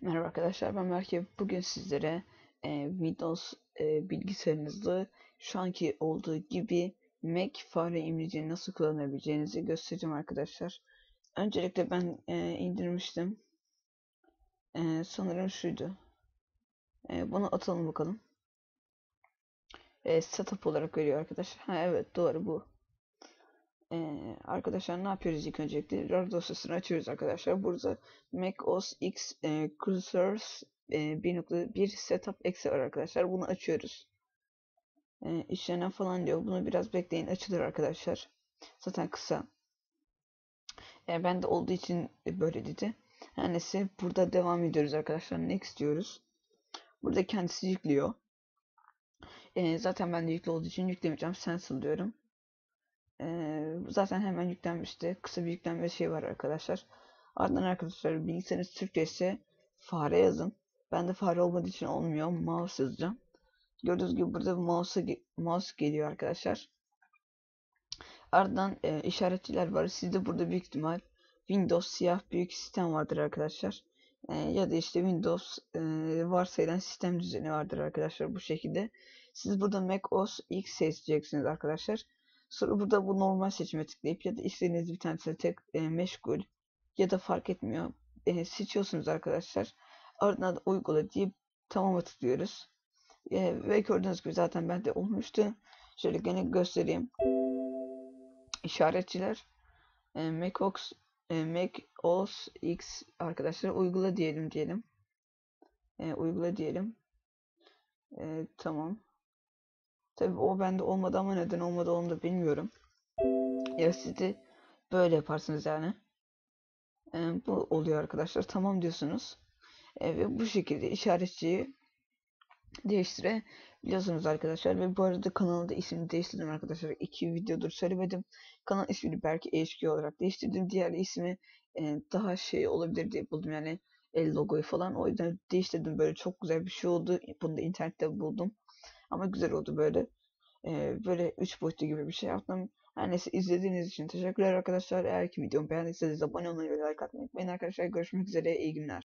Merhaba arkadaşlar ben Berke. Bugün sizlere e, Windows e, bilgisayarınızda şu anki olduğu gibi Mac fare imlecini nasıl kullanabileceğinizi göstereceğim arkadaşlar. Öncelikle ben e, indirmiştim. E, sanırım şuydu. E, bunu atalım bakalım. E, setup olarak veriyor arkadaşlar. Ha evet doğru bu. Ee, arkadaşlar ne yapıyoruz ilk öncelikle? RAR dosyasını açıyoruz arkadaşlar. Burada Mac OS X e, Cursors e, 1.1 Setup Exe var arkadaşlar. Bunu açıyoruz. E, işlenen falan diyor. Bunu biraz bekleyin. Açılır arkadaşlar. Zaten kısa. E, ben de olduğu için böyle dedi. Her neyse burada devam ediyoruz arkadaşlar. Next diyoruz. Burada kendisi yüklüyor. E, zaten ben de yüklü olduğu için yüklemeyeceğim. Cancel diyorum. Ee, zaten hemen yüklenmişti. Kısa bir yüklenme şey var arkadaşlar. Ardından arkadaşlar bilgisayarınız Türkçe ise fare yazın. Ben de fare olmadığı için olmuyor. Mouse yazacağım. Gördüğünüz gibi burada mouse, mouse geliyor arkadaşlar. Ardından e, işaretçiler var. Sizde burada büyük ihtimal Windows siyah büyük sistem vardır arkadaşlar. E, ya da işte Windows e, varsayılan sistem düzeni vardır arkadaşlar bu şekilde. Siz burada Mac OS X seçeceksiniz arkadaşlar. Sonra burada bu normal seçime tıklayıp ya da istediğiniz bir tanesine tek e, meşgul ya da fark etmiyor. E, seçiyorsunuz arkadaşlar. Ardından uygula deyip tamama tıklıyoruz. E, ve gördüğünüz gibi zaten bende olmuştu. Şöyle gene göstereyim. İşaretçiler e, macOS e, Mac X arkadaşlar uygula diyelim diyelim. E, uygula diyelim. E, tamam. Tabii o bende olmadı ama neden olmadı onu da bilmiyorum. Ya siz de böyle yaparsınız yani. E, bu oluyor arkadaşlar. Tamam diyorsunuz. E, ve bu şekilde işaretçiyi değiştirebiliyorsunuz arkadaşlar. Ve bu arada kanalda ismini değiştirdim arkadaşlar. İki videodur söylemedim. Kanal ismini belki HQ olarak değiştirdim. Diğer ismi e, daha şey olabilir diye buldum yani el logoyu falan. O yüzden değiştirdim. Böyle çok güzel bir şey oldu. Bunu da internette buldum. Ama güzel oldu böyle. Ee, böyle 3 boyutlu gibi bir şey yaptım. Her neyse izlediğiniz için teşekkürler arkadaşlar. Eğer ki videomu beğendiyseniz abone olmayı ve like atmayı unutmayın arkadaşlar. Görüşmek üzere. İyi günler.